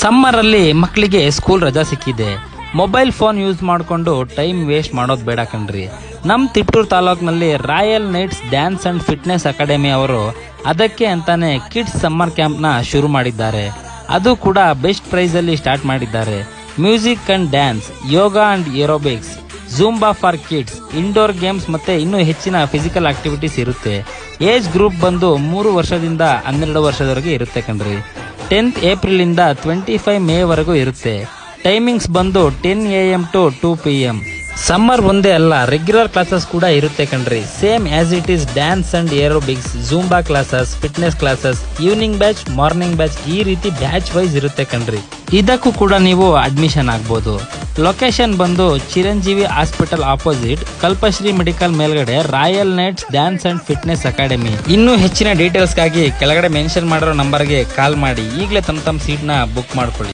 ಸಮ್ಮರಲ್ಲಿ ಮಕ್ಕಳಿಗೆ ಸ್ಕೂಲ್ ರಜಾ ಸಿಕ್ಕಿದೆ. ಮೊಬೈಲ್ ಫೋನ್ ಯೂಸ್ ಮಾಡಿಕೊಂಡು ಟೈಮ್ ವೇಸ್ಟ್ ಮಾಡೋದು ಬೇಡ ಕಣ್ರಿ. ನಮ್ಮ ತಿಪ್ಪೂರು ತಾಲೂಕಿನಲ್ಲಿ royal knights dance and fitness academy ಅವರು ಅದಕ್ಕೆ ಅಂತಾನೆ ಕಿಡ್ಸ್ ಸಮ್ಮರ್ ಕ್ಯಾಂಪ್ನ ಶುರು ಮಾಡಿದ್ದಾರೆ. ಅದು ಕೂಡ ಬೆಸ್ಟ್ ಪ್ರೈಸಲ್ಲಿ ಸ್ಟಾರ್ಟ್ ಮಾಡಿದ್ದಾರೆ. Music and dance, yoga and aerobics zumba for kids, indoor games ಮತ್ತು ಇನ್ನೂ ಹೆಚ್ಚಿನ ಫಿಸಿಕಲ್ ಆಕ್ಟಿವಿಟೀಸ್ ಇರುತ್ತೆ. ಏಜ್ ಗ್ರೂಪ್ ಬಂದು ಮೂರು ವರ್ಷದಿಂದ ಹನ್ನೆರಡು ವರ್ಷದವರೆಗೆ ಇರುತ್ತೆ ಕಣ್ರಿ. ಟೆಂತ್ ಏಪ್ರಿಲ್ ಇಂದ ಟ್ವೆಂಟಿ ಫೈವ್ ಮೇ ವರೆಗೂ ಇರುತ್ತೆ. ಟೈಮಿಂಗ್ಸ್ ಬಂದು ten A M to two P M summer ಒಂದೇ ಅಲ್ಲ ರೆಗ್ಯುಲರ್ ಕ್ಲಾಸಸ್ ಕೂಡ ಇರುತ್ತೆ ಕಣ್ರಿ. Same as it is dance and aerobics zumba classes fitness classes evening batch morning batch ಈ ರೀತಿ ಬ್ಯಾಚ್ ವೈಸ್ ಇರುತ್ತೆ ಕಣ್ರಿ. ಇದಕ್ಕೂ ಕೂಡ ನೀವು ಅಡ್ಮಿಷನ್ ಆಗ್ಬೋದು. ಲೊಕೇಶನ್ ಬಂದು Chiranjeevi hospital opposite Kalpashree medical ಮೇಲ್ಗಡೆ royal knights dance and fitness academy ಇನ್ನೂ ಹೆಚ್ಚಿನ ಡೀಟೇಲ್ಸ್ಗಾಗಿ ಕೆಳಗಡೆ ಮೆನ್ಷನ್ ಮಾಡಿರೋ ನಂಬರ್ಗೆ ಕಾಲ್ ಮಾಡಿ. ಈಗಲೇ ತಮ್ಮ ತಮ್ಮ ಸೀಟ್ನ ಬುಕ್ ಮಾಡ್ಕೊಳ್ಳಿ.